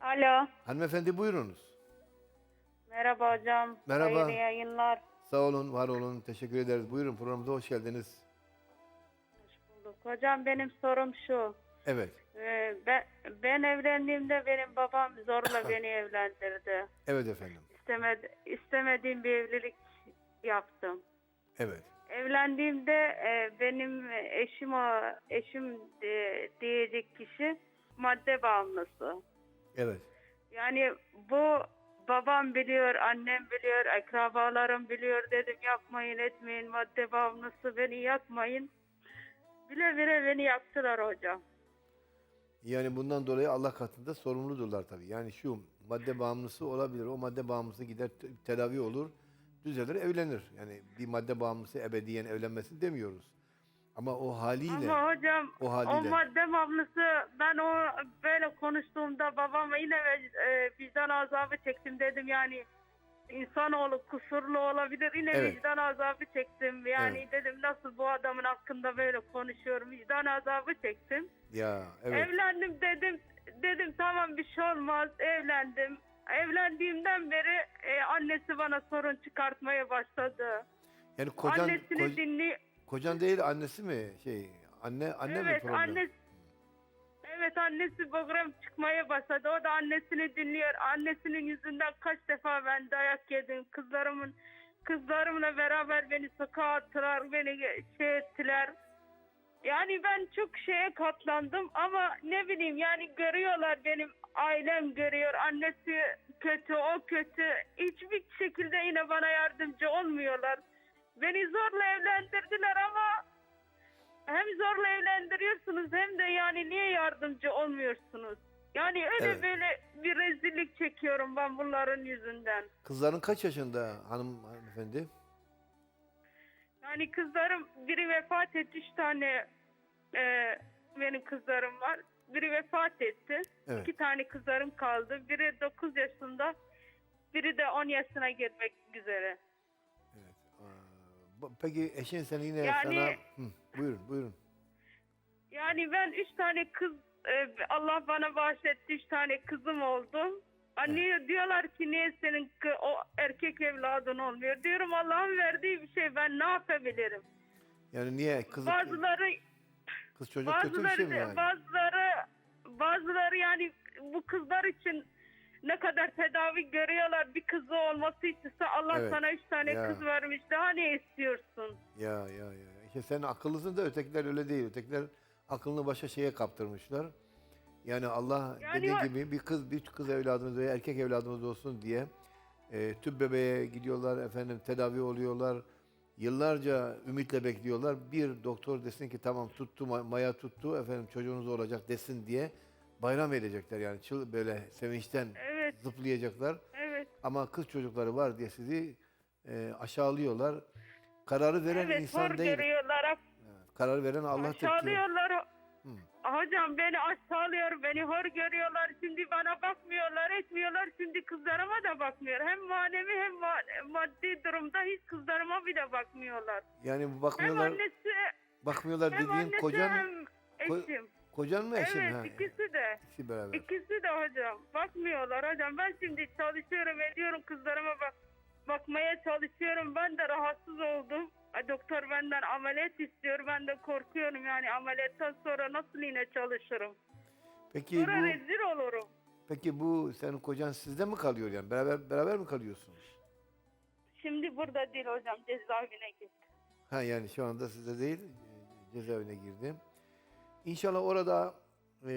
Alo. Hanımefendi buyurunuz. Merhaba hocam. Merhaba. Hayırlı yayınlar. Sağ olun, var olun. Teşekkür ederiz. Buyurun programımıza hoş geldiniz. Hoş bulduk. Hocam benim sorum şu. Evet. Ee, ben, ben evlendiğimde benim babam zorla beni evlendirdi. Evet efendim. İstemedi, istemediğim bir evlilik yaptım. Evet. Evlendiğimde e, benim eşim o eşim e, diyecek kişi madde bağımlısı. Evet. Yani bu babam biliyor, annem biliyor, akrabalarım biliyor dedim yapmayın etmeyin madde bağımlısı beni yakmayın. Bile bile beni yaktılar hocam. Yani bundan dolayı Allah katında sorumludurlar tabii. Yani şu madde bağımlısı olabilir. O madde bağımlısı gider te- tedavi olur, düzelir, evlenir. Yani bir madde bağımlısı ebediyen evlenmesin demiyoruz. Ama o haliyle Ama hocam o o, haliyle. madde bağımlısı ben o böyle konuştuğumda babama yine e, vicdan azabı çektim dedim yani insanoğlu kusurlu olabilir yine Evet. vicdan azabı çektim yani Evet. dedim nasıl bu adamın hakkında böyle konuşuyorum vicdan azabı çektim. ya evet. Evlendim dedim. Dedim tamam bir şey olmaz. Evlendim. Evlendiğimden beri e, annesi bana sorun çıkartmaya başladı. Yani kocan Annesini ko- dinli. Kocan değil annesi mi? Şey anne anne mi Evet problem? annesi. Evet annesi program çıkmaya başladı. O da annesini dinliyor. Annesinin yüzünden kaç defa ben dayak yedim. Kızlarımın kızlarımla beraber beni sokağa attılar. Beni şey ettiler. Yani ben çok şeye katlandım ama ne bileyim yani görüyorlar benim ailem görüyor. Annesi kötü, o kötü. Hiçbir şekilde yine bana yardımcı olmuyorlar. Beni zorla evlendirdiler ama hem zorla evlendiriyorsunuz hem de yani niye yardımcı olmuyorsunuz? Yani öyle Evet. böyle bir rezillik çekiyorum ben bunların yüzünden. Kızların kaç yaşında hanım hanımefendi? Yani kızlarım biri vefat etti. Üç tane e, benim kızlarım var. Biri vefat etti. Evet. İki tane kızlarım kaldı. Biri 9 yaşında. Biri de 10 yaşına girmek üzere. Evet. Peki eşin seni yine Yani- sana... Hı, buyurun, buyurun. Yani ben üç tane kız e, Allah bana bahşetti. Üç tane kızım oldu. Anne diyorlar ki niye senin o erkek evladın olmuyor? Diyorum Allah'ın verdiği bir şey ben ne yapabilirim? Yani niye kız Bazıları kız çocuk kötü bir Bazıları şey mi yani? bazıları bazıları yani bu kızlar için ne kadar tedavi görüyorlar bir kızı olması istiyorsa Allah Evet. sana üç tane Ya. kız vermiş daha ne istiyorsun? Ya ya ya. İşte sen akıllısın da ötekiler öyle değil. Ötekiler aklını başka şeye kaptırmışlar. Yani Allah Yani dediği o- gibi bir kız bir kız evladımız veya erkek evladımız olsun diye e, tüp bebeğe gidiyorlar efendim tedavi oluyorlar. Yıllarca ümitle bekliyorlar. Bir doktor desin ki tamam tuttu ma- maya tuttu efendim çocuğunuz olacak desin diye bayram edecekler yani çıl böyle sevinçten Evet. zıplayacaklar. Evet. Ama kız çocukları var diye sizi e, aşağılıyorlar. Kararı veren evet insan değil. görüyorlar. Karar veren Allah'tır ki. Aşağılıyorlar. Hocam beni aşağılıyor, beni hor görüyorlar. Şimdi bana bakmıyorlar, etmiyorlar. Şimdi kızlarıma da bakmıyor. Hem manevi hem ma- maddi durumda hiç kızlarıma bile bakmıyorlar. Yani Hem bakmıyorlar, annesi bakmıyorlar hem dediğin annesi kocan, hem ko- eşim. Kocan mı eşin? evet ha? ikisi de. İkisi beraber. İkisi de hocam. Bakmıyorlar hocam. Ben şimdi çalışıyorum ediyorum kızlarıma bak bakmaya çalışıyorum. Ben de rahatsız oldum. Doktor benden ameliyat istiyor. Ben de korkuyorum yani ameliyattan sonra nasıl yine çalışırım. Peki Sonra bu, rezil olurum. peki bu senin kocan sizde mi kalıyor yani? Beraber beraber mi kalıyorsunuz? Şimdi burada değil hocam cezaevine gitti. Ha yani şu anda sizde değil, cezaevine girdim. İnşallah orada e,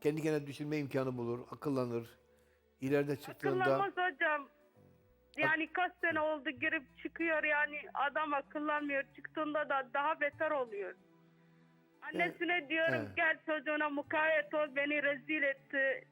kendi kendine düşünme imkanı bulur, akıllanır. İleride çıktığında Akıllanmaz hocam. Yani kaç sene oldu girip çıkıyor yani adam akıllanmıyor. Çıktığında da daha beter oluyor. Annesine diyorum evet. gel çocuğuna mukayyet ol beni rezil etti.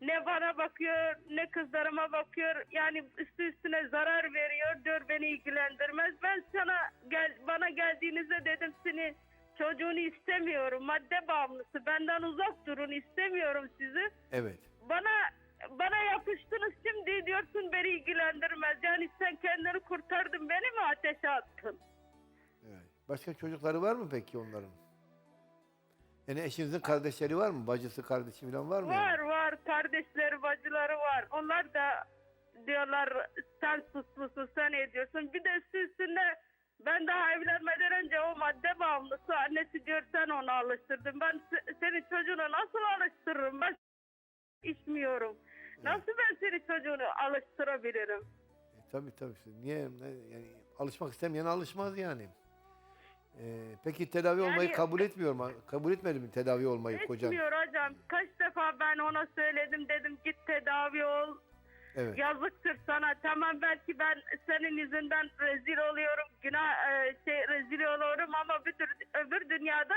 Ne bana bakıyor ne kızlarıma bakıyor. Yani üstü üstüne zarar veriyor diyor beni ilgilendirmez. Ben sana gel bana geldiğinizde dedim seni çocuğunu istemiyorum. Madde bağımlısı benden uzak durun istemiyorum sizi evet. bana bana yapıştınız şimdi diyorsun beni ilgilendirmez. Yani sen kendini kurtardın beni mi ateşe attın? Evet. Başka çocukları var mı peki onların? Yani eşinizin kardeşleri var mı? Bacısı, kardeşi falan var mı? yani? Var var kardeşleri, bacıları var. Onlar da diyorlar sen suslusun, sen ediyorsun. Bir de üstüne ben daha evlenmeden önce o madde bağımlısı annesi diyor sen onu alıştırdın. Ben se- senin çocuğunu nasıl alıştırırım? Ben içmiyorum. Nasıl ben senin çocuğunu alıştırabilirim? E, tabii tabii. Niye? ne- Yani alışmak istemeyen alışmaz yani. E, peki tedavi Yani- olmayı kabul etmiyor mu? Kabul etmedi mi tedavi olmayı kocan? Etmiyor hocam. Kaç defa ben ona söyledim dedim git tedavi ol. Evet. Yazıktır sana. Tamam belki ben senin yüzünden rezil oluyorum. Günah e, şey rezil oluyorum ama bir tür- öbür dünyada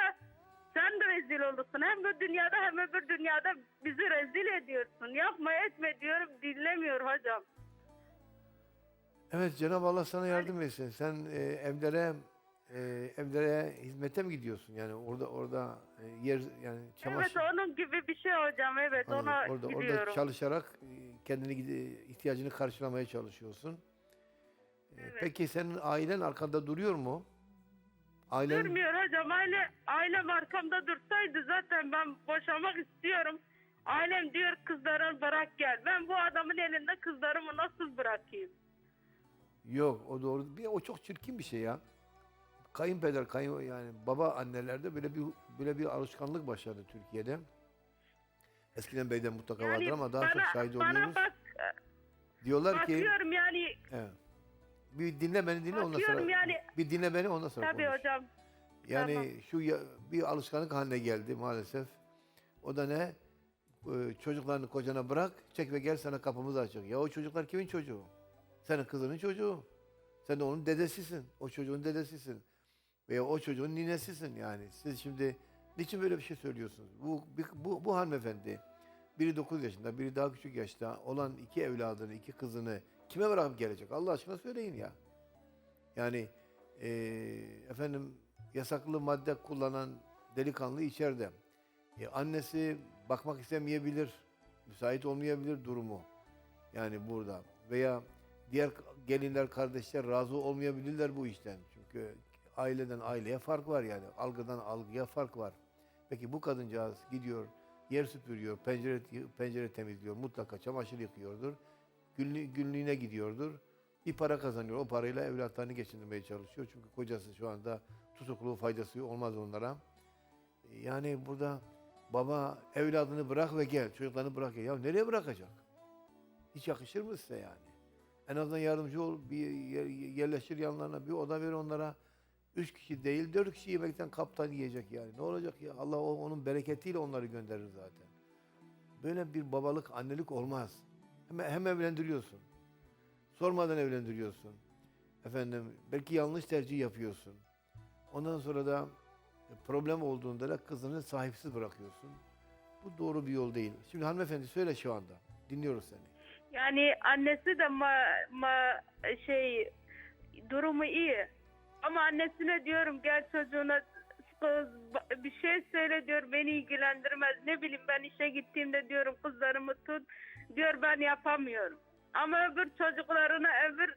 sen de rezil olursun. Hem bu dünyada hem öbür dünyada bizi rezil ediyorsun. Yapma etme diyorum dinlemiyor hocam. Evet Cenab-ı Allah sana yardım etsin. Sen e, evlere e, evlere hizmete mi gidiyorsun? Yani orada orada e, yer yani çamaşır Evet onun gibi bir şey hocam. Evet Anladım. ona orada orada gidiyorum. çalışarak e, kendini ihtiyacını karşılamaya çalışıyorsun. E, Evet. Peki senin ailen arkanda duruyor mu? Ailen Durmuyor hocam. Aile, ailem arkamda dursaydı zaten ben boşamak istiyorum. Ailem diyor kızlarını bırak gel. Ben bu adamın elinde kızlarımı nasıl bırakayım? yok o doğru. Bir o çok çirkin bir şey ya. Kayınpeder, kayın yani baba annelerde böyle bir böyle bir alışkanlık başladı Türkiye'de. Eskiden beyden mutlaka vardır Yani ama daha bana, çok şahit bana oluyoruz. bak, Diyorlar ki bakıyorum yani evet. Bir dinle beni dinle ondan bakıyorum sonra yani bir dinle beni ondan sonra tabii konuş. hocam. Yani Tamam. şu ya- bir alışkanlık haline geldi maalesef. O da ne? Ee, çocuklarını kocana bırak, çek ve gel sana kapımız açık. Ya o çocuklar kimin çocuğu? Senin kızının çocuğu. Sen de onun dedesisin. O çocuğun dedesisin. Veya o çocuğun ninesisin yani. Siz şimdi niçin böyle bir şey söylüyorsunuz? Bu, bu, bu hanımefendi biri 9 yaşında, biri daha küçük yaşta olan iki evladını, iki kızını kime bırakıp gelecek? Allah aşkına söyleyin ya. Yani eee, efendim yasaklı madde kullanan delikanlı içeride. E, annesi bakmak istemeyebilir, müsait olmayabilir durumu. Yani burada veya diğer gelinler, kardeşler razı olmayabilirler bu işten. Çünkü aileden aileye fark var yani. Algıdan algıya fark var. Peki bu kadıncağız gidiyor, yer süpürüyor, pencere pencere temizliyor, mutlaka çamaşır yıkıyordur. Günlü, günlüğüne gidiyordur. Bir para kazanıyor. O parayla evlatlarını geçindirmeye çalışıyor. Çünkü kocası şu anda tutuklu faydası olmaz onlara. Yani burada baba evladını bırak ve gel. Çocuklarını bırak. Ya nereye bırakacak? Hiç yakışır mı size yani? En azından yardımcı ol. Bir yer- yerleştir yanlarına. Bir oda ver onlara. Üç kişi değil, dört kişi yemekten kaptan yiyecek yani. Ne olacak ya? Allah onun bereketiyle onları gönderir zaten. Böyle bir babalık, annelik olmaz. Hem, hem evlendiriyorsun. Sormadan evlendiriyorsun. Efendim belki yanlış tercih yapıyorsun. Ondan sonra da problem olduğunda da kızını sahipsiz bırakıyorsun. Bu doğru bir yol değil. Şimdi hanımefendi söyle şu anda. Dinliyoruz seni. Yani annesi de ma, ma şey durumu iyi. Ama annesine diyorum gel çocuğuna kız bir şey söyle diyor beni ilgilendirmez. Ne bileyim ben işe gittiğimde diyorum kızlarımı tut. Diyor ben yapamıyorum. Ama öbür çocuklarına öbür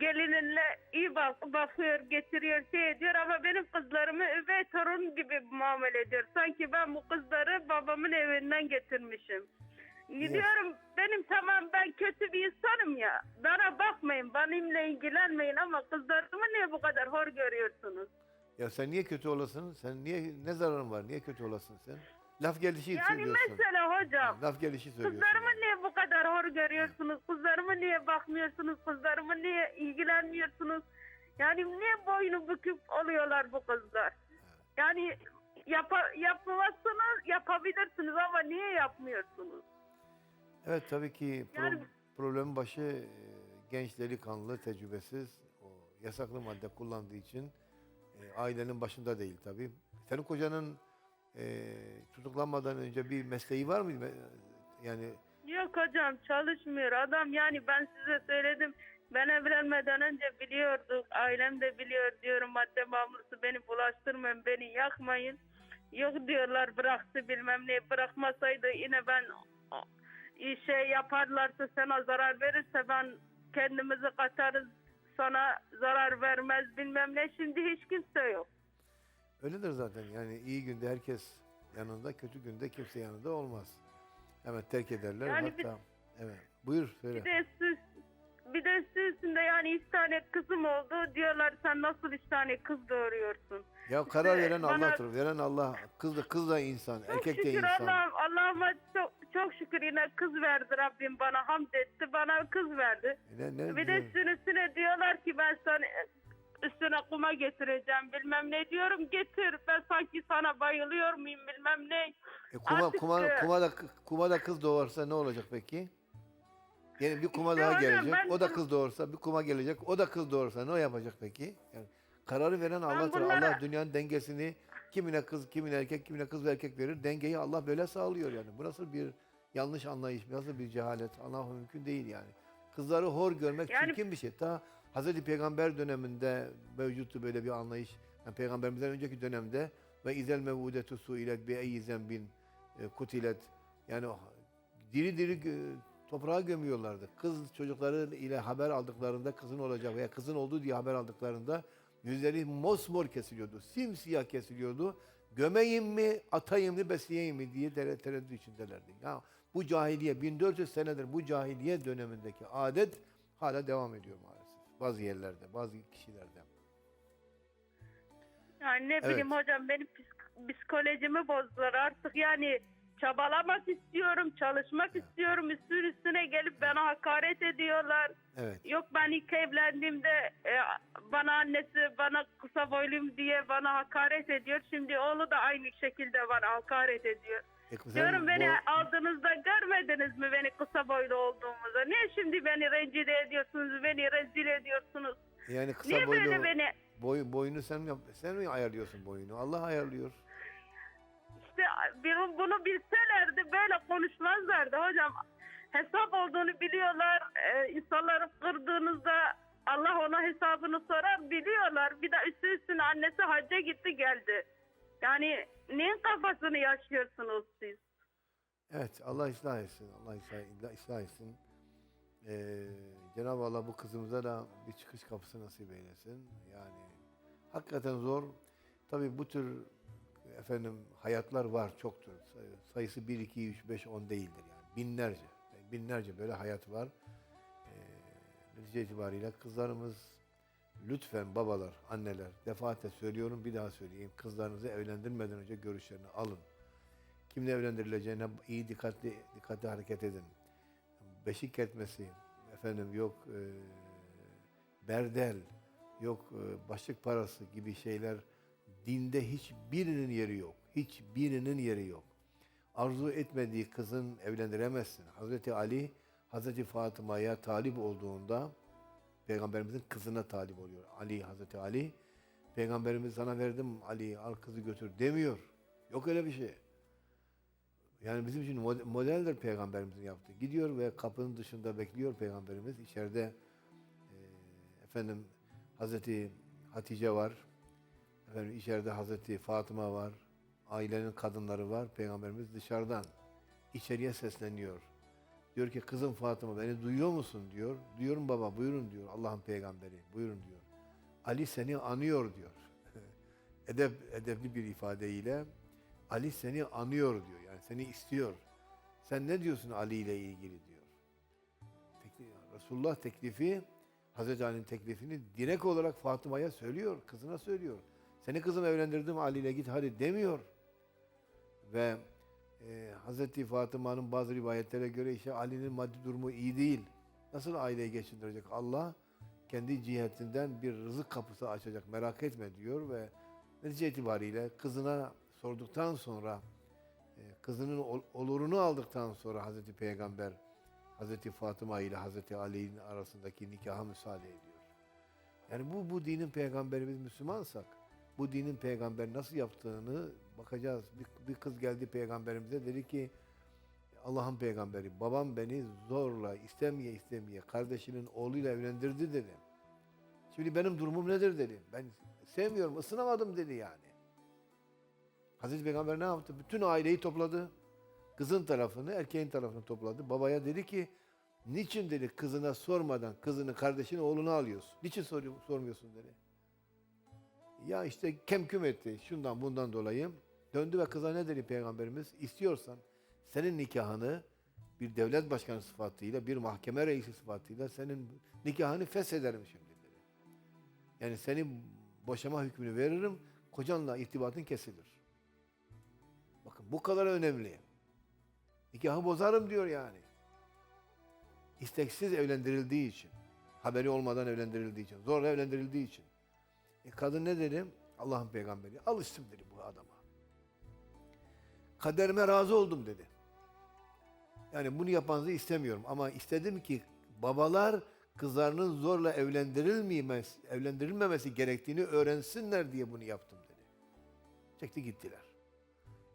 gelininle iyi bak, bakıyor, getiriyor, şey ediyor ama benim kızlarımı üvey torun gibi muamele ediyor. Sanki ben bu kızları babamın evinden getirmişim. Gidiyorum benim tamam ben kötü bir insanım ya. Benimle ilgilenmeyin ama kızlarımı niye bu kadar hor görüyorsunuz? Ya sen niye kötü olasın? Sen niye ne zararın var? Niye kötü olasın sen? Laf gelişi Yani söylüyorsun. mesela hocam, Laf gelişi söylüyorsun. kızlarımı niye bu kadar hor görüyorsunuz? Kızlarımı niye bakmıyorsunuz? Kızlarımı niye ilgilenmiyorsunuz? Yani niye boynu büküp oluyorlar bu kızlar? Yani yapa, yapamazsınız, yapabilirsiniz ama niye yapmıyorsunuz? Evet tabii ki pro- Yani- problemin başı genç delikanlı, tecrübesiz, o yasaklı madde kullandığı için e, ailenin başında değil tabii. Senin kocanın e, tutuklanmadan önce bir mesleği var mıydı? Yani Yok hocam çalışmıyor. Adam yani ben size söyledim. Ben evlenmeden önce biliyorduk. Ailem de biliyor diyorum madde bağımlısı beni bulaştırmayın, beni yakmayın. Yok diyorlar bıraktı bilmem ne. Bırakmasaydı yine ben şey yaparlarsa sana zarar verirse ben kendimizi katarız sana zarar vermez bilmem ne. Şimdi hiç kimse yok. öyledir zaten. Yani iyi günde herkes yanında, kötü günde kimse yanında olmaz. Hemen terk ederler. Yani bir- Hatta evet. Buyur söyle. Bir de süs, bir de üstünde yani üç tane kızım oldu. Diyorlar sen nasıl üç tane kız doğuruyorsun? Ya karar işte veren bana- Allah'tır. Veren Allah. Kız da kız da insan, Çok erkek de insan. Allah'ım, Allah'ıma çok, çok şükür yine kız verdi Rabbim bana hamd etti. Bana kız verdi. Ne, ne Bir de üstüne üstüne diyorlar ki ben sana üstüne kuma getireceğim bilmem ne diyorum getir ben sanki sana bayılıyor muyum bilmem ne. E, kuma, artık, kuma, e, kuma, da, kuma da kız doğarsa ne olacak peki? Yani bir kuma İşte daha gelecek. ben O da kız doğursa bir kuma gelecek. O da kız doğursa ne yapacak peki? Yani kararı veren Allah'tır. bunlara- Allah dünyanın dengesini kimine kız, kimine erkek, kimine kız ve erkek verir. Dengeyi Allah böyle sağlıyor yani. Bu nasıl bir yanlış anlayış, nasıl bir cehalet? Allah mümkün değil yani. Kızları hor görmek Yani- çirkin bir şey. Ta Hazreti Peygamber döneminde mevcuttu böyle bir anlayış. Yani Peygamberimizden önceki dönemde ve izel mevudetu suilet bi eyyi zembin e, kutilet yani diri diri gö- toprağa gömüyorlardı. Kız çocukları ile haber aldıklarında kızın olacak veya kızın olduğu diye haber aldıklarında yüzleri mosmor kesiliyordu. Simsiyah kesiliyordu. Gömeyim mi, atayım mı, besleyeyim mi diye tere- tereddüt içindelerdi. Ya bu cahiliye 1400 senedir bu cahiliye dönemindeki adet hala devam ediyor maalesef. Bazı yerlerde, bazı kişilerde. Yani ne Evet. bileyim hocam benim psik- psikolojimi bozdular artık yani çabalamak istiyorum, çalışmak istiyorum. Üstün üstüne gelip bana hakaret ediyorlar. Evet. Yok ben ilk evlendiğimde e, bana annesi bana kısa boyluyum diye bana hakaret ediyor. Şimdi oğlu da aynı şekilde bana hakaret ediyor. E, Diyorum beni bu- aldığınızda görmediniz mi beni kısa boylu olduğumuzu? Niye şimdi beni rencide ediyorsunuz, beni rezil ediyorsunuz? yani kısa Niye boylu böyle beni boy, boyunu sen mi, yap- sen mi ayarlıyorsun boyunu? Allah ayarlıyor. İşte bunu bilselerdi böyle konuşmazlardı hocam. Hesap olduğunu biliyorlar. Ee, insanları kırdığınızda Allah ona hesabını sorar biliyorlar. Bir de üstü üstüne annesi hacca gitti geldi. Yani neyin kafasını yaşıyorsunuz siz? Evet, Allah ıslah etsin. Allah ıslah, ıslah etsin. Ee, Cenab-ı Allah bu kızımıza da bir çıkış kapısı nasip eylesin. Yani hakikaten zor. Tabii bu tür efendim hayatlar var, çoktur. Say- Sayısı 1, 2, 3, 5, 10 değildir yani. Binlerce, binlerce böyle hayat var. Ee, netice itibariyle kızlarımız lütfen babalar, anneler defaatle söylüyorum bir daha söyleyeyim. Kızlarınızı evlendirmeden önce görüşlerini alın. Kimle evlendirileceğine iyi dikkatli dikkatli hareket edin. Beşik ketmesi, efendim yok e, berdel, yok e, başlık parası gibi şeyler dinde hiçbirinin yeri yok. Hiçbirinin yeri yok. Arzu etmediği kızın evlendiremezsin. Hazreti Ali, Hazreti Fatıma'ya talip olduğunda Peygamberimizin kızına talip oluyor. Ali, Hazreti Ali. Peygamberimiz sana verdim Ali al kızı götür demiyor. Yok öyle bir şey. Yani bizim için mode- modeldir peygamberimizin yaptığı. Gidiyor ve kapının dışında bekliyor peygamberimiz. İçeride e, efendim Hazreti Hatice var. Efendim içeride Hazreti Fatıma var. Ailenin kadınları var. Peygamberimiz dışarıdan içeriye sesleniyor. Diyor ki kızım Fatıma beni duyuyor musun diyor. Duyuyorum baba buyurun diyor. Allah'ın peygamberi buyurun diyor. Ali seni anıyor diyor. Edep, edepli bir ifadeyle Ali seni anıyor diyor. Yani seni istiyor. Sen ne diyorsun Ali ile ilgili diyor. Resulullah teklifi Hazreti Ali'nin teklifini direkt olarak Fatıma'ya söylüyor. Kızına söylüyor. Seni kızım evlendirdim Ali ile git hadi demiyor. Ve e, Hazreti Fatıma'nın bazı rivayetlere göre işte Ali'nin maddi durumu iyi değil. Nasıl aileyi geçindirecek? Allah kendi cihetinden bir rızık kapısı açacak. Merak etme diyor ve netice itibariyle kızına sorduktan sonra e, kızının ol- olurunu aldıktan sonra Hazreti Peygamber Hazreti Fatıma ile Hazreti Ali'nin arasındaki nikaha müsaade ediyor. Yani bu bu dinin peygamberimiz Müslümansak bu dinin peygamber nasıl yaptığını bakacağız. Bir, bir kız geldi peygamberimize dedi ki Allah'ın peygamberi babam beni zorla istemeye istemeye kardeşinin oğluyla evlendirdi dedi. Şimdi benim durumum nedir dedi. Ben sevmiyorum ısınamadım dedi yani. Hazreti Peygamber ne yaptı? Bütün aileyi topladı. Kızın tarafını, erkeğin tarafını topladı. Babaya dedi ki, niçin dedi kızına sormadan kızını, kardeşini, oğlunu alıyorsun? Niçin soruyor, sormuyorsun dedi. Ya işte kemküm etti şundan bundan dolayı. Döndü ve kıza ne dedi Peygamberimiz? İstiyorsan senin nikahını bir devlet başkanı sıfatıyla, bir mahkeme reisi sıfatıyla senin nikahını feshederim şimdi dedi. Yani seni boşama hükmünü veririm, kocanla irtibatın kesilir. Bakın bu kadar önemli. Nikahı bozarım diyor yani. İsteksiz evlendirildiği için. Haberi olmadan evlendirildiği için. Zorla evlendirildiği için. E kadın ne dedi? Allah'ın peygamberi. Alıştım dedi bu adama. Kaderime razı oldum dedi. Yani bunu yapmanızı istemiyorum ama istedim ki babalar kızlarının zorla evlendirilmemesi, evlendirilmemesi gerektiğini öğrensinler diye bunu yaptım dedi. Çekti gittiler.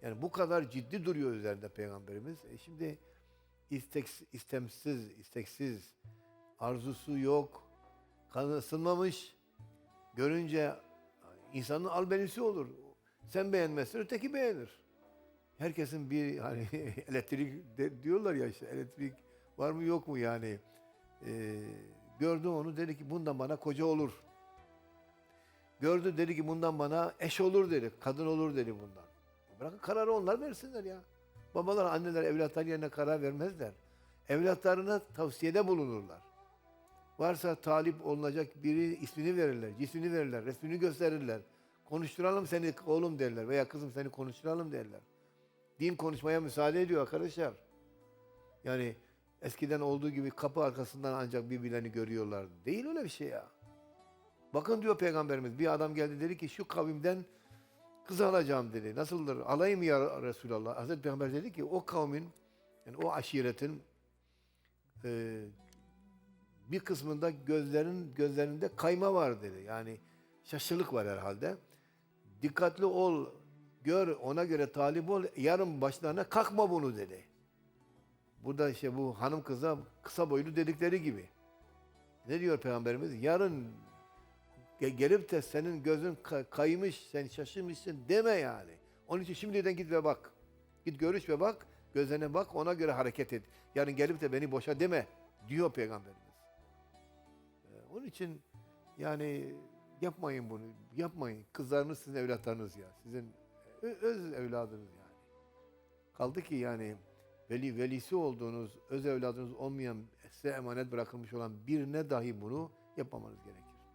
Yani bu kadar ciddi duruyor üzerinde peygamberimiz. E şimdi istek, istemsiz, isteksiz, arzusu yok, kanı ısınmamış, görünce insanın albenisi olur. Sen beğenmezsin, öteki beğenir. Herkesin bir hani elektrik de- diyorlar ya işte elektrik var mı yok mu yani. Ee, gördü onu dedi ki bundan bana koca olur. Gördü dedi ki bundan bana eş olur dedi. Kadın olur dedi bundan. Bırakın kararı onlar versinler ya. Babalar, anneler evlatlar yerine karar vermezler. Evlatlarına tavsiyede bulunurlar. Varsa talip olunacak biri ismini verirler, cismini verirler, resmini gösterirler. Konuşturalım seni oğlum derler veya kızım seni konuşturalım derler. Din konuşmaya müsaade ediyor arkadaşlar. Yani eskiden olduğu gibi kapı arkasından ancak birbirlerini görüyorlardı. Değil öyle bir şey ya. Bakın diyor peygamberimiz bir adam geldi dedi ki şu kavimden kız alacağım dedi. Nasıldır? Alayım ya Resulallah. Hazreti Peygamber dedi ki o kavmin yani o aşiretin e, bir kısmında gözlerin gözlerinde kayma var dedi. Yani şaşılık var herhalde. Dikkatli ol, gör, ona göre talip ol. Yarın başlarına kalkma bunu dedi. Burada işte bu hanım kıza kısa boylu dedikleri gibi. Ne diyor Peygamberimiz? Yarın ge- gelip de senin gözün ka- kaymış, sen şaşırmışsın deme yani. Onun için şimdiden git ve bak. Git görüş ve bak, gözlerine bak, ona göre hareket et. Yarın gelip de beni boşa deme diyor Peygamberimiz. Onun için yani yapmayın bunu, yapmayın. Kızlarınız sizin evlatlarınız ya. Sizin öz evladınız yani. Kaldı ki yani veli velisi olduğunuz, öz evladınız olmayan, size emanet bırakılmış olan birine dahi bunu yapmamanız gerekiyor.